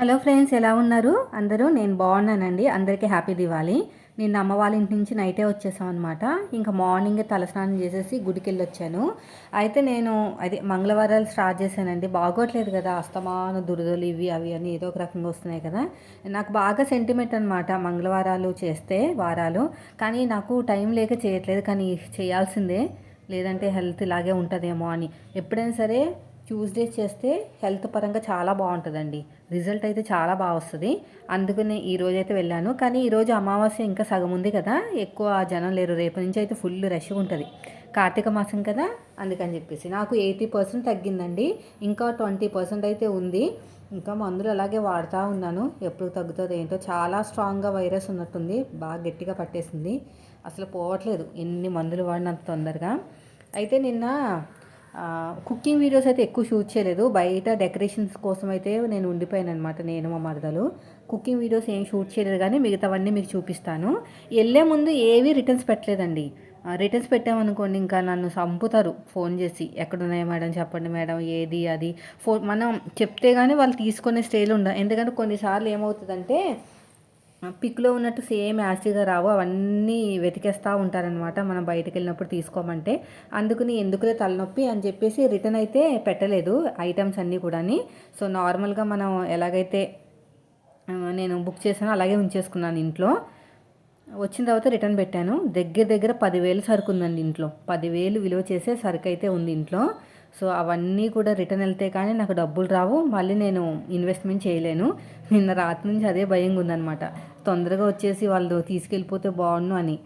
Hello friends ఎలా ఉన్నారు? అందరూ? నేను బాగున్నానండి. అందరికీ హ్యాపీ దివాలి నిన్న అమ్మ వాళ్ళ ఇంటి నుంచి నైటే వచ్చేసాం అనమాట ఇంకా మార్నింగ్ తలస్నానం చేసేసి గుడికి వెళ్ళొచ్చాను అయితే నేను అది మంగళవారాలు స్టార్ట్ చేశానండి. బాగోట్లేదు కదా అస్తమాన దురదలు ఇవి అవి అని ఏదో ఒక రకంగా వస్తున్నాయి కదా. నాకు బాగా సెంటిమెంట్ అనమాట మంగళవారాలు చేస్తే వారాలు. కానీ నాకు టైం లేక చేయట్లేదు. కానీ చేయాల్సిందే. లేదంటే హెల్త్ ఇలాగే ఉంటుందేమో అని. ఎప్పుడైనా సరే ట్యూస్డే చేస్తే హెల్త్ పరంగా చాలా బాగుంటుందండి. రిజల్ట్ అయితే చాలా బాగా వస్తుంది. అందుకనే ఈరోజు అయితే వెళ్ళాను. కానీ ఈరోజు అమావాస్య ఇంకా సగం ఉంది కదా. ఎక్కువ జనం లేరు. రేపు నుంచి అయితే ఫుల్ రష్గా ఉంటుంది. కార్తీక మాసం కదా అందుకని చెప్పేసి. నాకు ఎయిటీ పర్సెంట్ తగ్గిందండి. ఇంకా ట్వంటీ పర్సెంట్ అయితే ఉంది. ఇంకా మందులు అలాగే వాడుతూ ఉన్నాను. ఎప్పుడు తగ్గుతుంది ఏంటో. చాలా స్ట్రాంగ్గా వైరస్ ఉన్నట్టుంది. బాగా గట్టిగా పట్టేసింది. అసలు పోవట్లేదు. ఎన్ని మందులు వాడినంత తొందరగా. అయితే నిన్న కుకింగ్ వీడియోస్ అయితే ఎక్కువ షూట్ చేయలేదు. బయట డెకరేషన్స్ కోసం అయితే నేను ఉండిపోయాను అనమాట నేను మా మరదలు. కుకింగ్ వీడియోస్ ఏం షూట్ చేయలేదు కానీ మిగతావన్నీ మీకు చూపిస్తాను. వెళ్ళే ముందు ఏవి రిటర్న్స్ పెట్టలేదండి. రిటర్న్స్ పెట్టామనుకోండి ఇంకా నన్ను చంపుతారు ఫోన్ చేసి. ఎక్కడున్నాయో మేడం? చెప్పండి మేడం ఏది అది? ఫోన్ మనం చెప్తే కానీ వాళ్ళు తీసుకునే స్టేలు ఉండదు. ఎందుకంటే కొన్నిసార్లు ఏమవుతుందంటే పిక్లో ఉన్నట్టు సేమ్ యాసిడ్గా రావు. అవన్నీ వెతికేస్తూ ఉంటారనమాట మనం బయటకు వెళ్ళినప్పుడు తీసుకోమంటే. అందుకని ఎందుకులే తలనొప్పి అని చెప్పేసి రిటర్న్ అయితే పెట్టలేదు ఐటమ్స్ అన్నీ కూడా సో నార్మల్గా మనం ఎలాగైతే నేను బుక్ చేశానో అలాగే ఉంచేసుకున్నాను ఇంట్లో. వచ్చిన తర్వాత రిటర్న్ పెట్టాను. దగ్గర దగ్గర పదివేలు సరుకు ఉందండి ఇంట్లో. పదివేలు విలువ చేసే సరుకు అయితే ఉంది ఇంట్లో. సో అవన్నీ కూడా రిటర్న్ వెళ్తే కానీ నాకు డబ్బులు రావు. మళ్ళీ నేను ఇన్వెస్ట్మెంట్ చేయలేను. నిన్న రాత్రి నుంచి అదే భయంగా ఉందనమాట తొందరగా వచ్చేసి వాళ్ళు తీసుకెళ్ళిపోతే బాగుండు అని.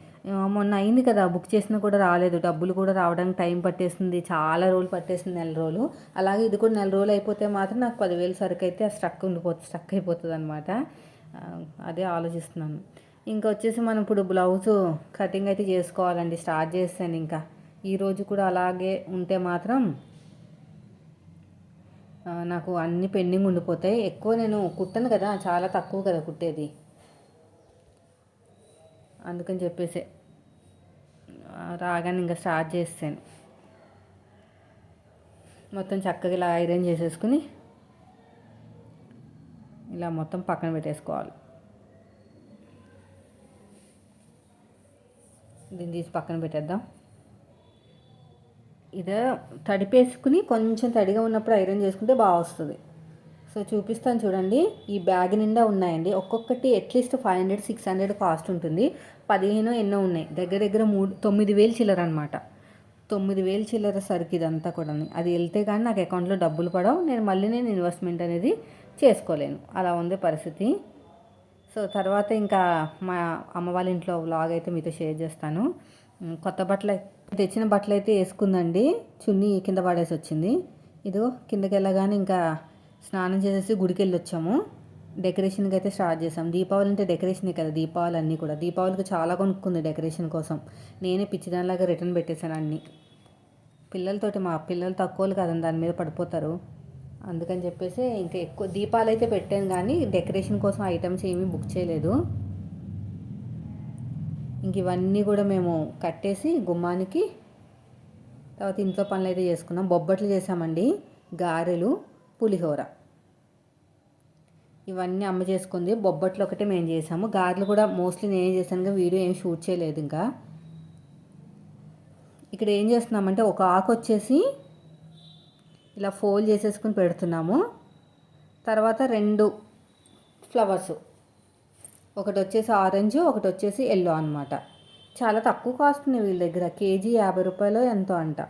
మొన్న అయింది కదా బుక్ చేసినా కూడా రాలేదు. డబ్బులు కూడా రావడానికి టైం పట్టేసింది. చాలా రోజులు పట్టేసింది నెల రోజులు. అలాగే ఇది కూడా నెల రోజులు అయిపోతే మాత్రం నాకు పదివేలు సరుకు అయితే స్ట్రక్ ఉండిపోతుంది స్ట్రక్ అయిపోతుంది అనమాట అదే ఆలోచిస్తున్నాను. ఇంకా వచ్చేసి మనం ఇప్పుడు బ్లౌజ్ కటింగ్ అయితే చేసుకోవాలండి. స్టార్ట్ చేస్తాను ఇంకా. ఈరోజు కూడా అలాగే ఉంటే మాత్రం నాకు అన్ని పెండింగ్ ఉండిపోతాయి. ఎక్కువ నేను కుట్టను కదా చాలా తక్కువ కదా కుట్టేది. అందుకని చెప్పేసి. రాగానే ఇంకా స్టార్ట్ చేస్తాను. మొత్తం చక్కగా ఇలా ఐరన్ చేసేసుకుని ఇలా మొత్తం పక్కన పెట్టేసుకోవాలి. దీన్ని తీసి పక్కన పెట్టేద్దాం. ఇదే తడిపేసుకుని కొంచెం తడిగా ఉన్నప్పుడు ఐరన్ చేసుకుంటే బాగా వస్తుంది. సో చూపిస్తాను చూడండి. ఈ బ్యాగ్ నిండా ఉన్నాయండి. ఒక్కొక్కటి at least five hundred six hundred cost ఉంటుంది. పదిహేను ఎన్నో ఉన్నాయి. దగ్గర దగ్గర మూడు తొమ్మిది వేలు చిల్లర అనమాట తొమ్మిది వేలు చిల్లర సరికి ఇదంతా కూడా అది వెళ్తే కానీ నాకు అకౌంట్లో డబ్బులు పడవు. నేను మళ్ళీ నేను ఇన్వెస్ట్మెంట్ అనేది చేసుకోలేను. అలా ఉంది పరిస్థితి. సో తర్వాత ఇంకా మా అమ్మ వాళ్ళ ఇంట్లో వ్లాగ్ అయితే మీతో షేర్ చేస్తాను. కొత్త బట్టలు తెచ్చిన బట్టలు అయితే వేసుకుందండి. చున్నీ కింద పడేసి వచ్చింది. ఇదిగో కిందకి వెళ్ళగానే ఇంకా స్నానం చేసేసి గుడికి వెళ్ళొచ్చాము డెకరేషన్కి అయితే స్టార్ట్ చేసాం దీపావళి అంటే డెకరేషనే కదా దీపావళి అన్నీ కూడా. దీపావళికి చాలా కొనుక్కుంది డెకరేషన్ కోసం. నేనే పిచ్చిదానిలాగా రిటర్న్ పెట్టేశాను అన్నీ. పిల్లలతోటి మా పిల్లలు తక్కువలు కదండి దాని మీద పడిపోతారు. అందుకని చెప్పేసి ఇంకా ఎక్కువ దీపాలు అయితే పెట్టాను కానీ డెకరేషన్ కోసం ఐటమ్స్ ఏమీ బుక్ చేయలేదు. ఇంక ఇవన్నీ కూడా మేము కట్టేసి గుమ్మానికి తర్వాత ఇంట్లో పనులు అయితే చేసుకున్నాం. బొబ్బట్లు చేసామండి గారెలు పులిహోర. ఇవన్నీ అమ్మ చేసుకుంది. బొబ్బట్లు ఒకటే మేము చేసాము. గారెలు కూడా మోస్ట్లీ నేనే చేశాను. వీడియో ఏం షూట్ చేయలేదు ఇంకా. ఇక్కడ ఏం చేస్తున్నామంటే ఒక ఆకు వచ్చేసి ఇలా ఫోల్డ్ చేసేసుకుని పెడుతున్నాము. తర్వాత రెండు ఫ్లవర్స్ ఒకటి వచ్చేసి ఆరెంజ్ ఒకటి వచ్చేసి ఎల్లో అనమాట చాలా తక్కువ కాస్ట్ ఉన్నాయి వీళ్ళ దగ్గర. కేజీ యాభై రూపాయలు ఎంతో అంట.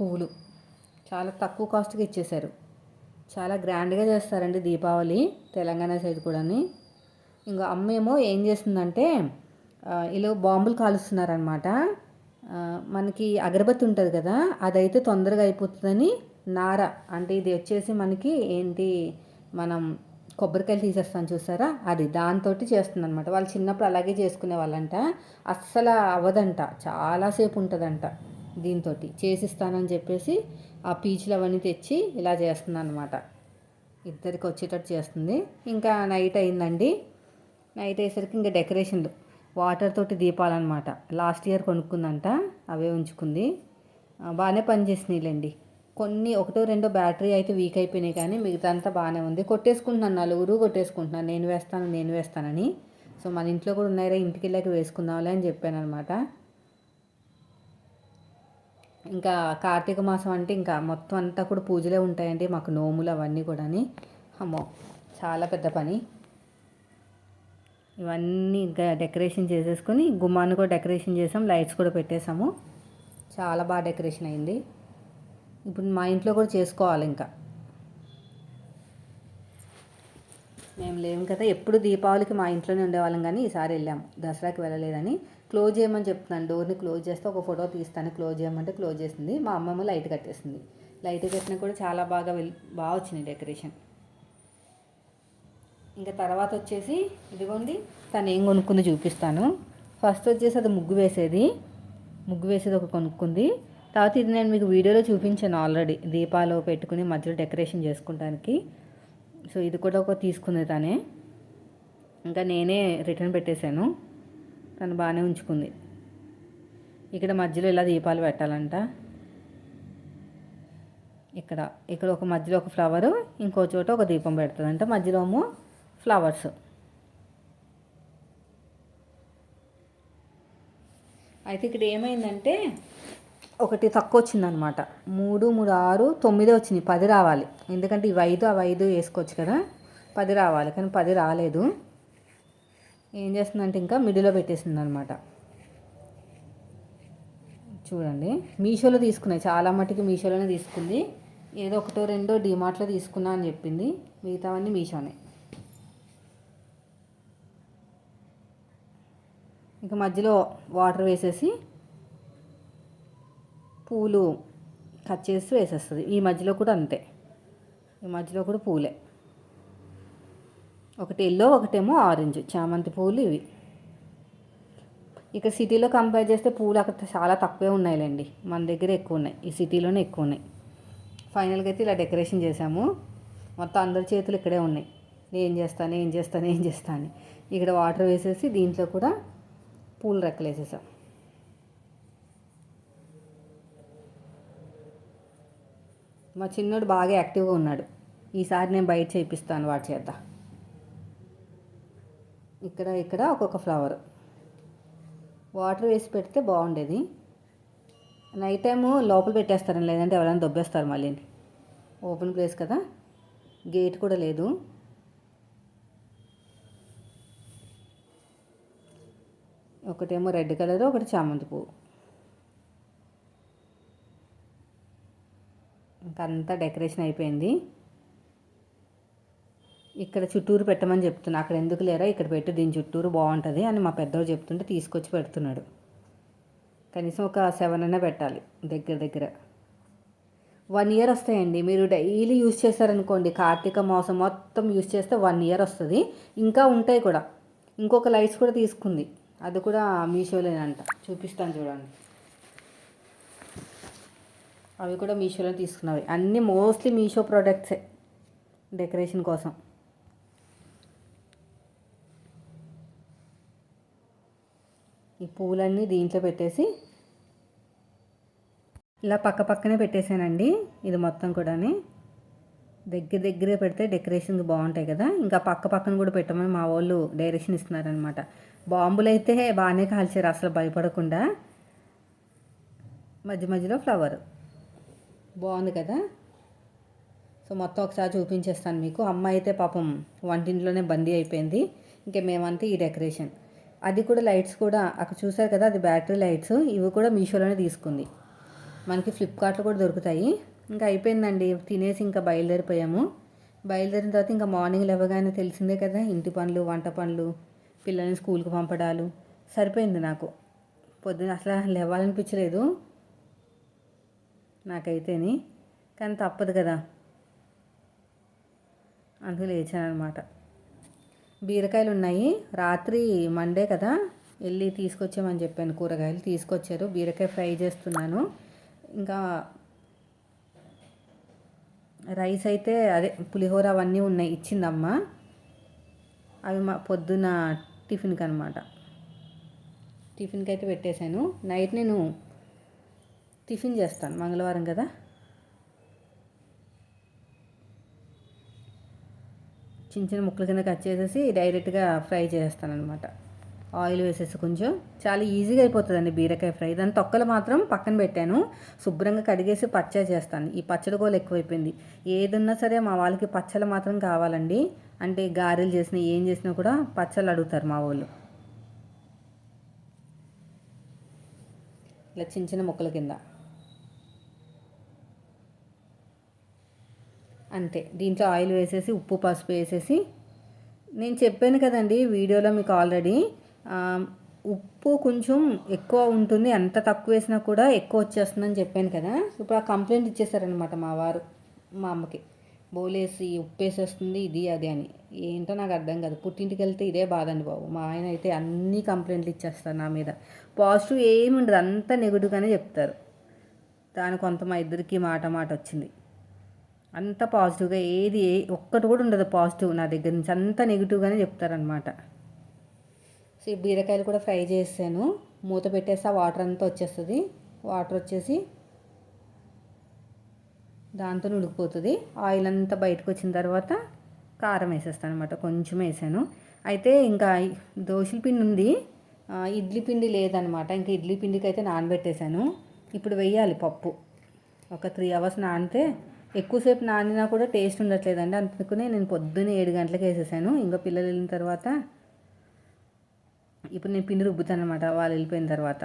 పువ్వులు. చాలా తక్కువ కాస్ట్కి ఇచ్చేశారు చాలా గ్రాండ్గా చేస్తారండి దీపావళి తెలంగాణ సైడ్ కూడా ఇంకా అమ్మేమో ఏం చేస్తుందంటే ఇలా బాంబులు కాలుస్తున్నారనమాట. మనకి అగరబత్తి ఉంటుంది కదా అదైతే తొందరగా అయిపోతుందని నార అంటే ఇది వచ్చేసి మనకి ఏంటి మనం కొబ్బరికాయలు తీసేస్తాను చూసారా? అది దాంతో చేస్తుంది అనమాట వాళ్ళు చిన్నప్పుడు అలాగే చేసుకునే వాళ్ళంట. అస్సలు అవ్వదంట. చాలాసేపు ఉంటుందంట. దీంతో చేసిస్తానని చెప్పేసి ఆ పీచులు అవన్నీ తెచ్చి ఇలా చేస్తుంది అనమాట ఇద్దరికి వచ్చేటట్టు చేస్తుంది. ఇంకా నైట్ అయిందండి. నైట్ అయ్యేసరికి ఇంకా డెకరేషన్లు. వాటర్ తోటి దీపాలన్నమాట. Last year కొనుక్కుందంట. అవే ఉంచుకుంది. బాగానే పనిచేసినాయిలేండి. కొన్ని ఒకటో రెండో బ్యాటరీ అయితే వీక్ అయిపోయినాయి కానీ మిగతా అంతా బాగానే ఉంది. కొట్టేసుకుంటున్నాను. నలుగురు కొట్టేసుకుంటున్నాను. నేను వేస్తాను నేను వేస్తానని. సో మన ఇంట్లో కూడా ఉన్నాయిరా ఇంటికి వెళ్ళాక వేసుకుందాంలే అని చెప్పాను అనమాట ఇంకా కార్తీక మాసం అంటే ఇంకా మొత్తం అంతా కూడా పూజలే ఉంటాయండి మాకు నోములు అవన్నీ కూడా అమ్మో చాలా పెద్ద పని. ఇవన్నీ ఇంకా డెకరేషన్ చేసేసుకొని గుమ్మాన్ని కూడా డెకరేషన్ చేసాం లైట్స్ కూడా పెట్టేసాము. చాలా బాగా డెకరేషన్ అయింది. ఇప్పుడు మా ఇంట్లో కూడా చేసుకోవాలి ఇంకా. మేము లేము కదా ఎప్పుడు దీపావళికి మా ఇంట్లోనే ఉండేవాళ్ళం కానీ ఈసారి వెళ్ళాము దసరాకి వెళ్ళలేదని. క్లోజ్ చేయమని చెప్తున్నాను. డోర్ని క్లోజ్ చేస్తే ఒక ఫోటో తీస్తాను. క్లోజ్ చేయమంటే క్లోజ్ చేసింది మా అమ్మమ్మ లైట్ కట్టేసింది లైట్ కట్టినా కూడా చాలా బాగా వెల్ బాగా వచ్చింది డెకరేషన్ ఇంకా తర్వాత వచ్చేసి ఇదిగోండి తను ఏం కొనుక్కుంది చూపిస్తాను. ఫస్ట్ వచ్చేసి అది ముగ్గు వేసేది. ముగ్గు వేసేది ఒక కొనుక్కుంది. తర్వాత ఇది నేను మీకు వీడియోలో చూపించాను ఆల్రెడీ దీపాలు పెట్టుకుని మధ్యలో డెకరేషన్ చేసుకోవడానికి సో ఇది కూడా ఒక తీసుకుంది తనే. ఇంకా నేనే రిటర్న్ పెట్టేశాను. తను బాగానే ఉంచుకుంది. ఇక్కడ మధ్యలో ఇలా దీపాలు పెట్టాలంట. ఇక్కడ ఇక్కడ ఒక మధ్యలో ఒక ఫ్లవరు ఇంకో చోట ఒక దీపం పెడుతుందంట. మధ్యలోము ఫ్లవర్స్ అయితే ఇక్కడ ఏమైందంటే ఒకటి తక్కువ వచ్చిందనమాట. మూడు మూడు ఆరు తొమ్మిది వచ్చింది పది రావాలి. ఎందుకంటే ఇవి ఐదు అవి ఐదు వేసుకోవచ్చు కదా. పది రావాలి కానీ పది రాలేదు. ఏం చేస్తుందంటే ఇంకా మిడిలో పెట్టేసింది అనమాట చూడండి మీషోలో తీసుకున్నాయి. చాలా మటుకు మీషోలోనే తీసుకుంది. ఏదో ఒకటో రెండో డిమార్ట్లో తీసుకున్నా అని చెప్పింది. మిగతావన్నీ మీషోనే. ఇంకా మధ్యలో వాటర్ వేసేసి పూలు కట్ చేసి వేసేస్తుంది. ఈ మధ్యలో కూడా అంతే. ఈ మధ్యలో కూడా పూలే. ఒకటి ఎల్లో ఒకటేమో ఆరెంజ్ చామంతి పూలు ఇవి. ఇక సిటీలో కంపేర్ చేస్తే పూలు అక్కడ చాలా తక్కువే ఉన్నాయిలేండి. మన దగ్గర ఎక్కువ ఉన్నాయి. ఈ సిటీలోనే ఎక్కువ ఉన్నాయి. ఫైనల్గా అయితే ఇలా డెకరేషన్ చేసాము మొత్తం అందరి చేతులు ఇక్కడే ఉన్నాయి. నేను చేస్తాను ఏం చేస్తాను ఏం చేస్తాను ఇక్కడ వాటర్ వేసేసి దీంట్లో కూడా పూలు రెక్కలు వేసేసాం మా చిన్నోడు బాగా యాక్టివ్గా ఉన్నాడు. ఈసారి నేను బయట చేయిస్తాను వాటి చేద్దాం. ఇక్కడ ఇక్కడ ఒక్కొక్క ఫ్లవర్ వాటర్ వేసి పెడితే బాగుండేది. నైట్ టైము లోపల పెట్టేస్తారని లేదంటే ఎవరైనా దొబ్బేస్తారు మళ్ళీ. ఓపెన్ ప్లేస్ కదా. గేట్ కూడా లేదు. ఒకటేమో రెడ్ కలర్ ఒకటి చామంతి పువ్వు. ఇంకా అంతా డెకరేషన్ అయిపోయింది. ఇక్కడ చుట్టూరు పెట్టమని చెప్తున్నా. అక్కడ ఎందుకు లేరా? ఇక్కడ పెట్టు దీని చుట్టూరు బాగుంటుంది అని మా పెద్దవాడు చెప్తుంటే తీసుకొచ్చి పెడుతున్నాడు. కనీసం ఒక సెవెన్ అయినా పెట్టాలి దగ్గర దగ్గర. వన్ ఇయర్ వస్తాయండి. మీరు డైలీ యూజ్ చేశారనుకోండి కార్తీక మాసం మొత్తం యూజ్ చేస్తే వన్ ఇయర్ వస్తుంది. ఇంకా ఉంటాయి కూడా. ఇంకొక లైట్స్ కూడా తీసుకుంది. అది కూడా మీషోలేనంట. చూపిస్తాను చూడండి. అవి కూడా మీషోలో తీసుకున్నవి. అన్నీ మోస్ట్లీ మీషో ప్రోడక్ట్సే డెకరేషన్ కోసం. ఈ పూలన్నీ దీంట్లో పెట్టేసి ఇలా పక్క పక్కనే పెట్టేశానండి ఇది మొత్తం కూడా దగ్గర దగ్గరే పెడితే డెకరేషన్ బాగుంటాయి కదా ఇంకా పక్క పక్కన కూడా పెట్టమని మా వాళ్ళు డైరెక్షన్ ఇస్తున్నారనమాట. బాంబులు అయితే బాగానే కాల్చారు అసలు భయపడకుండా. మధ్య మధ్యలో ఫ్లవర్. బాగుంది కదా? సో మొత్తం ఒకసారి చూపించేస్తాను మీకు. అమ్మ అయితే పాపం వంటింట్లోనే బందీ అయిపోయింది. ఇంకా మేమంతా ఈ డెకరేషన్. అది కూడా లైట్స్ కూడా అక్కడ చూసారు కదా అది బ్యాటరీ లైట్స్. ఇవి కూడా మీషోలోనే తీసుకుంది. మనకి ఫ్లిప్కార్ట్లో కూడా దొరుకుతాయి. ఇంకా అయిపోయిందండి. తినేసి ఇంకా బయలుదేరిపోయాము. బయలుదేరిన తర్వాత ఇంకా మార్నింగ్ లేవగానే తెలిసిందే కదా ఇంటి పనులు వంట పనులు పిల్లల్ని స్కూల్కి పంపడాలు. సరిపోయింది నాకు. పొద్దున అసలు లేవాలనిపించలేదు. నాకైతేని. కానీ తప్పదు కదా. అందుకు లేచాను అనమాట బీరకాయలు ఉన్నాయి రాత్రి మండే కదా వెళ్ళి తీసుకొచ్చామని చెప్పాను కూరగాయలు. తీసుకొచ్చారు. బీరకాయ ఫ్రై చేస్తున్నాను. ఇంకా రైస్ అయితే అదే పులిహోర అవన్నీ ఉన్నాయి. ఇచ్చిందమ్మ. అవి మా పొద్దున టిఫిన్కి అనమాట టిఫిన్కి అయితే పెట్టేశాను. నైట్ నేను టిఫిన్ చేస్తాను. మంగళవారం కదా. చిన్న చిన్న ముక్కల కింద కట్ చేసేసి డైరెక్ట్గా ఫ్రై చేస్తాను అనమాట ఆయిల్ వేసేసి కొంచెం. చాలా ఈజీగా అయిపోతుందండి బీరకాయ ఫ్రై. దాని తొక్కలు మాత్రం పక్కన పెట్టాను. శుభ్రంగా కడిగేసి పచ్చడి చేస్తాను. ఈ పచ్చడి కూడా ఎక్కువైపోయింది. ఏదన్నా సరే మా వాళ్ళకి పచ్చళ్ళు మాత్రం కావాలండి. అంటే గారెలు చేసినా ఏం చేసినా కూడా పచ్చళ్ళు అడుగుతారు మా వాళ్ళు. ఇలా చిన్న చిన్న ముక్కల కింద. అంతే. దీంట్లో ఆయిల్ వేసేసి ఉప్పు పసుపు వేసేసి. నేను చెప్పాను కదండి వీడియోలో మీకు ఆల్రెడీ ఉప్పు కొంచెం ఎక్కువ ఉంటుంది ఎంత తక్కువ వేసినా కూడా ఎక్కువ వచ్చేస్తుందని చెప్పాను కదా. ఇప్పుడు ఆ కంప్లైంట్ ఇచ్చేసారనమాట మా వారు మా అమ్మకి. బోలేసి ఉప్పు వేసేస్తుంది ఇది అది అని. ఏంటో నాకు అర్థం కాదు. పుట్టింటికి వెళ్తే ఇదే బాధ అండి బాబు. మా ఆయన అయితే అన్ని కంప్లైంట్లు ఇచ్చేస్తారు నా మీద. పాజిటివ్ ఏమి ఉండదు అంతా నెగిటివ్గానే చెప్తారు. దాని కొంత మా ఇద్దరికి మాట మాట వచ్చింది. అంత పాజిటివ్గా ఏది ఏ ఒక్కటి కూడా ఉండదు పాజిటివ్ నా దగ్గర నుంచి. అంత నెగిటివ్గానే చెప్తారనమాట సో ఈ బీరకాయలు కూడా ఫ్రై చేసాను. మూత పెట్టేసి ఆ వాటర్ అంతా వచ్చేస్తుంది. వాటర్ వచ్చేసి దాంతో ఉడికిపోతుంది. ఆయిల్ అంతా బయటకు వచ్చిన తర్వాత కారం వేసేస్తాను అనమాట కొంచెం వేసాను. అయితే ఇంకా దోశల పిండి ఉంది. ఇడ్లీ పిండి లేదనమాట ఇంకా ఇడ్లీ పిండికి అయితే నానబెట్టేశాను ఇప్పుడు వెయ్యాలి పప్పు. ఒక త్రీ అవర్స్ నానితే ఎక్కువసేపు నానినా కూడా టేస్ట్ ఉండట్లేదండి. అందుకనే నేను పొద్దున్నే ఏడు గంటలకు వేసేసాను. ఇంకా పిల్లలు వెళ్ళిన తర్వాత ఇప్పుడు నేను పిండి రుబ్బుతాను అనమాట వాళ్ళు వెళ్ళిపోయిన తర్వాత.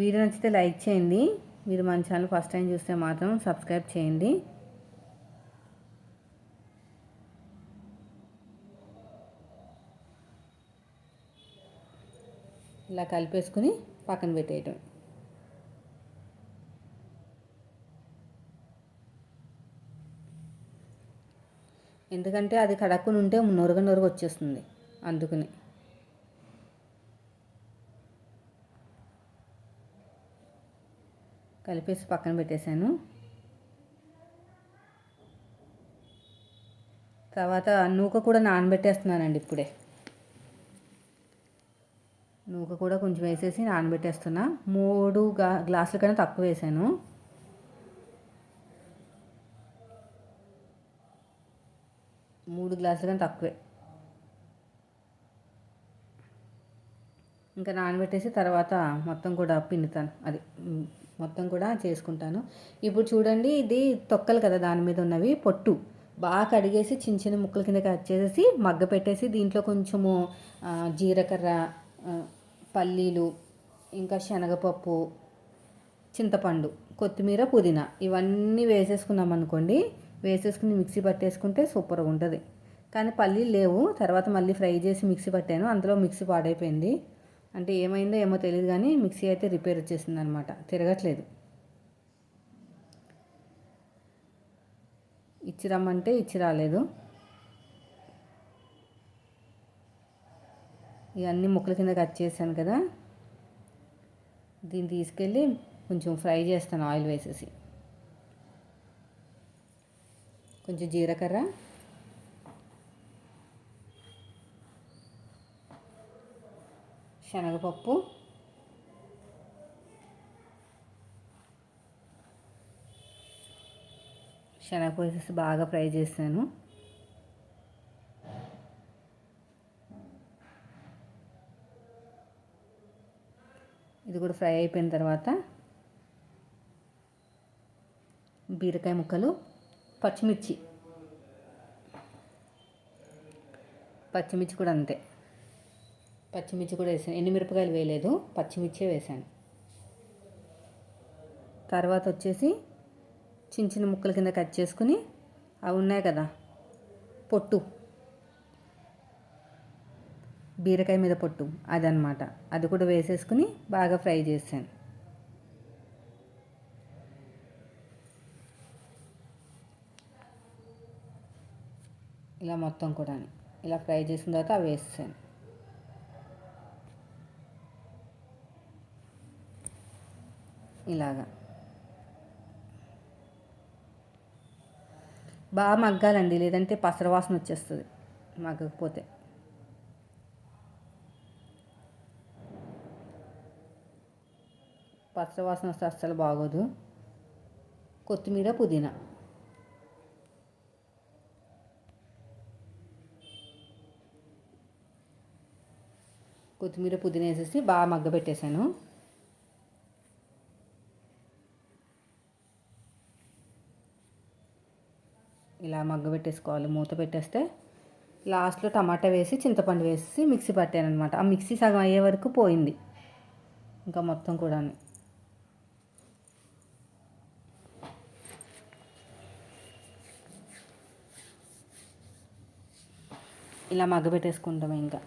వీడియో నచ్చితే లైక్ చేయండి. మీరు మన ఛానల్ ఫస్ట్ టైం చూస్తే మాత్రం సబ్స్క్రైబ్ చేయండి. ఇలా కలిపేసుకుని పక్కన పెట్టేయటం. ఎందుకంటే అది కడక్కుని ఉంటే నొరగ నొరగ వచ్చేస్తుంది అందుకని. కలిపేసి పక్కన పెట్టేశాను. తర్వాత నూక కూడా నానబెట్టేస్తున్నానండి ఇప్పుడే. నూక కూడా కొంచెం వేసేసి నానబెట్టేస్తున్నా. మూడు గ్లాసుల కన్నా తక్కువ వేసాను మూడు గ్లాసులు కానీ తక్కువే. ఇంకా నానబెట్టేసి తర్వాత మొత్తం కూడా పిండుతాను. అది మొత్తం కూడా చేసుకుంటాను. ఇప్పుడు చూడండి ఇది తొక్కలు కదా దాని మీద ఉన్నవి పొట్టు. బాగా కడిగేసి చిన్న చిన్న ముక్కల కింద కట్ చేసేసి మగ్గ పెట్టేసి దీంట్లో కొంచెము జీలకర్ర పల్లీలు ఇంకా శనగపప్పు చింతపండు కొత్తిమీర పుదీనా ఇవన్నీ వేసేసుకున్నాం అనుకోండి వేసేసుకుని మిక్సీ పట్టేసుకుంటే సూపర్గా ఉంటుంది. కానీ పల్లీలు లేవు. తర్వాత మళ్ళీ ఫ్రై చేసి మిక్సీ పట్టాను. అందులో మిక్సీ పాడైపోయింది. అంటే ఏమైందో ఏమో తెలియదు కానీ మిక్సీ అయితే రిపేర్ వచ్చేసింది అనమాట తిరగట్లేదు. ఇచ్చి రమ్మంటే ఇచ్చి రాలేదు. ఇవన్నీ ముక్కల కింద కట్ చేశాను కదా. దీన్ని తీసుకెళ్ళి కొంచెం ఫ్రై చేస్తాను ఆయిల్ వేసేసి. కొంచెం జీలకర్ర శనగపప్పు. శనగపప్పు బాగా ఫ్రై చేశాను. ఇది కూడా ఫ్రై అయిపోయిన తర్వాత బీరకాయ ముక్కలు పచ్చిమిర్చి. పచ్చిమిర్చి కూడా అంతే. పచ్చిమిర్చి కూడా వేసాను. ఎండుమిరపకాయలు వేయలేదు. పచ్చిమిర్చే వేసాను. తర్వాత వచ్చేసి చిన్న చిన్న ముక్కల కింద కట్ చేసుకుని అవి ఉన్నాయి కదా. పొట్టు. బీరకాయ మీద పొట్టు. అదనమాట అది కూడా వేసేసుకుని బాగా ఫ్రై చేశాను. ఇలా మొత్తం కూడా ఇలా ఫ్రై చేసిన తర్వాత అవి వేసాను ఇలాగా. బాగా మగ్గాలండి లేదంటే పసరవాసన వచ్చేస్తుంది మగ్గకపోతే. పసరవాసన వస్తే అస్సలు బాగోదు. కొత్తిమీర పుదీనా. కొత్తిమీర పుదీనా వేసేసి బాగా మగ్గ పెట్టేశాను ఇలా మగ్గ పెట్టేసుకోవాలి. మూత పెట్టేస్తే లాస్ట్లో టమాటా వేసి చింతపండు వేసి మిక్సీ పట్టాను అనమాట ఆ మిక్సీ సగం అయ్యే వరకు పోయింది. ఇంకా మొత్తం కూడా ఇలా మగ్గ పెట్టేసుకుంటాము ఇంకా.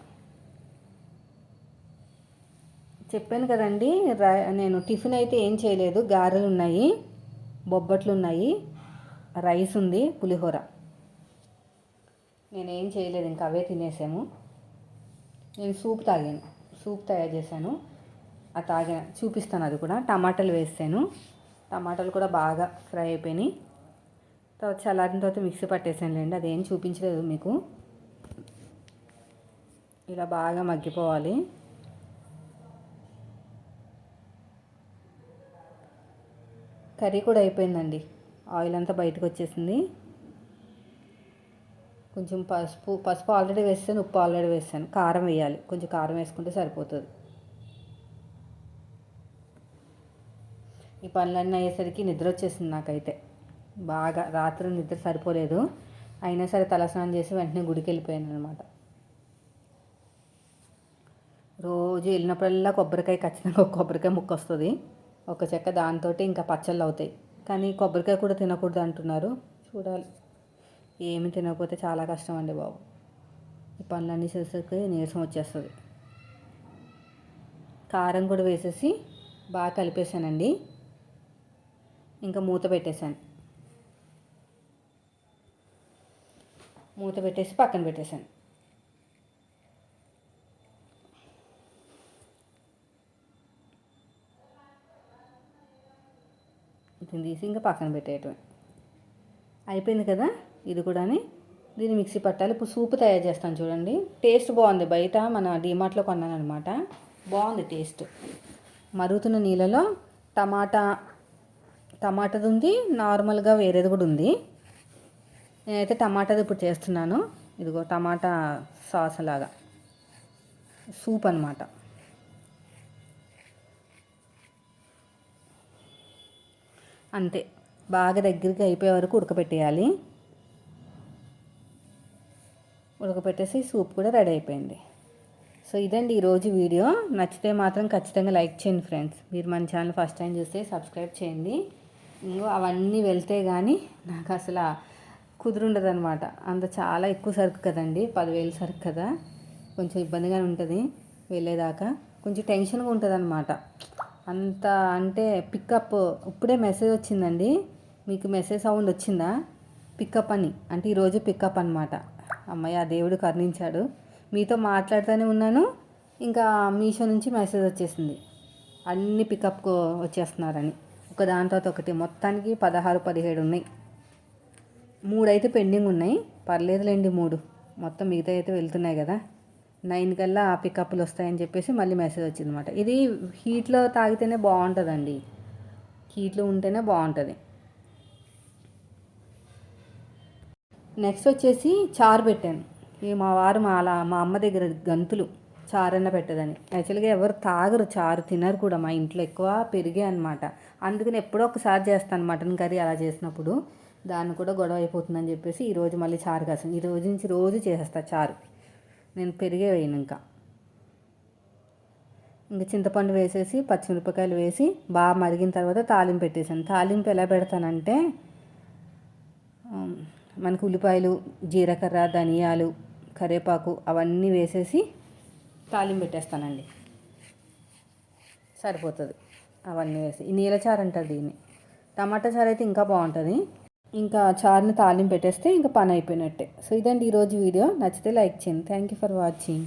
చెప్పాను కదండి నేను టిఫిన్ అయితే ఏం చేయలేదు. గారెలు ఉన్నాయి బొబ్బట్లు ఉన్నాయి రైస్ ఉంది పులిహోర. నేనేం చేయలేదు ఇంకా అవే తినేసాము. నేను సూప్ తాగాను సూప్ తయారు చేశాను. అది తాగిన చూపిస్తాను అది కూడా. టమాటాలు వేసాను. టమాటాలు కూడా బాగా ఫ్రై అయిపోయినాయి. తర్వాత చల్లారిన తర్వాత మిక్సీ పట్టేసానులేండి అదేం చూపించలేదు మీకు. ఇలా బాగా మగ్గిపోవాలి. కర్రీ కూడా అయిపోయిందండి. ఆయిల్ అంతా బయటకు వచ్చేసింది. కొంచెం పసుపు పసుపు ఆల్రెడీ వేసాను ఉప్పు ఆల్రెడీ వేసాను కారం వేయాలి. కొంచెం కారం వేసుకుంటే సరిపోతుంది. ఈ పనులన్నీ అయ్యేసరికి నిద్ర వచ్చేసింది నాకైతే. బాగా రాత్రి నిద్ర సరిపోలేదు. అయినా సరే తలస్నానం చేసి వెంటనే గుడికి వెళ్ళిపోయాను అనమాట రోజు వెళ్ళినప్పుడల్లా కొబ్బరికాయ ఖచ్చితంగా ఒక కొబ్బరికాయ ముక్క వస్తుంది. ఒక చెక్క దాంతో ఇంకా పచ్చళ్ళు అవుతాయి. కానీ కొబ్బరికాయ కూడా తినకూడదు అంటున్నారు. చూడాలి. ఏమి తినకపోతే చాలా కష్టం అండి బాబు. ఈ పనులన్నీ చేసేసరికి నీరసం వచ్చేస్తుంది. కారం కూడా వేసేసి బాగా కలిపేసానండి. ఇంకా మూత పెట్టేశాను. మూత పెట్టేసి పక్కన పెట్టేశాను. దీన్ని తీసి ఇంకా పక్కన పెట్టేయటమే. అయిపోయింది కదా? ఇది కూడా దీన్ని మిక్సీ పట్టాలి. ఇప్పుడు సూప్ తయారు చేస్తాను చూడండి. టేస్ట్ బాగుంది. బయట మన డీమార్ట్లో కొన్నాను అనమాట బాగుంది టేస్ట్. మరుగుతున్న నీళ్ళలో టమాటా టమాటాది ఉంది. నార్మల్గా వేరేది కూడా ఉంది. నేనైతే టమాటాది ఇప్పుడు చేస్తున్నాను. ఇదిగో టమాటా సాస్ లాగా. సూప్ అనమాట అంతే. బాగా దగ్గరికి అయిపోయే వరకు ఉడకపెట్టేయాలి. ఉడకపెట్టేసి సూప్ కూడా రెడీ అయిపోయింది. సో ఇదండి ఈరోజు వీడియో. నచ్చితే మాత్రం ఖచ్చితంగా లైక్ చేయండి ఫ్రెండ్స్. మీరు మన ఛానల్ ఫస్ట్ టైం చూస్తే సబ్స్క్రైబ్ చేయండి. ఇంకో అవన్నీ వెళ్తే కానీ నాకు అసలు కుదురుండదు అనమాట అంత చాలా ఎక్కువ సరుకు కదండి. పదివేలు సరుకు కదా. కొంచెం ఇబ్బందిగానే ఉంటుంది. వెళ్ళేదాకా కొంచెం టెన్షన్గా ఉంటుంది అనమాట అంత అంటే పికప్ ఇప్పుడే మెసేజ్ వచ్చిందండి. మీకు మెసేజ్ సౌండ్ వచ్చిందా? పికప్ అని. అంటే ఈరోజు పికప్ అనమాట అమ్మాయి ఆ దేవుడు కరుణించాడు. మీతో మాట్లాడుతూనే ఉన్నాను. ఇంకా మీషో నుంచి మెసేజ్ వచ్చేసింది. అన్ని పికప్కు వచ్చేస్తున్నారని. ఒక దాని తర్వాత ఒకటి. మొత్తానికి పదహారు పదిహేడు ఉన్నాయి. మూడు అయితే పెండింగ్ ఉన్నాయి. పర్లేదులేండి మూడు. మొత్తం మిగతా అయితే వెళ్తున్నాయి కదా. నైన్ కల్లా ఆ పికప్లు వస్తాయని చెప్పేసి మళ్ళీ మెసేజ్ వచ్చింది అనమాట ఇది హీట్లో తాగితేనే బాగుంటుందండి. హీట్లో ఉంటేనే బాగుంటుంది. నెక్స్ట్ వచ్చేసి చారు పెట్టాను. ఈ మా వారు మా అలా మా అమ్మ దగ్గర గంతులు చారన్న పెట్టదని. యాక్చువల్గా ఎవరు తాగరు చారు తినరు కూడా మా ఇంట్లో ఎక్కువ పెరిగే అనమాట అందుకని ఎప్పుడో ఒకసారి చేస్తాను మటన్ కర్రీ అలా చేసినప్పుడు. దాన్ని కూడా గొడవ అయిపోతుందని చెప్పేసి ఈరోజు మళ్ళీ చారు కాసాను ఈ రోజు నుంచి రోజు చేసేస్తా చారు. నేను పెరిగే వేయను ఇంకా. ఇంకా చింతపండు వేసేసి పచ్చిమిరపకాయలు వేసి బాగా మరిగిన తర్వాత తాలింపు పెట్టేసాను తాలింపు ఎలా పెడతానంటే మనకు ఉల్లిపాయలు జీలకర్ర ధనియాలు కరివేపాకు అవన్నీ వేసేసి తాలింపు పెట్టేస్తానండి. సరిపోతుంది. అవన్నీ వేసి. ఈ నీలచారు అంటారు దీన్ని. టమాటా చారు అయితే ఇంకా బాగుంటుంది. ఇంకా చారుని తాలింపు పెట్టేస్తే ఇంకా పని అయిపోయినట్టే. సో ఇదండి ఈరోజు వీడియో. నచ్చితే లైక్ చేయండి. Thank you for watching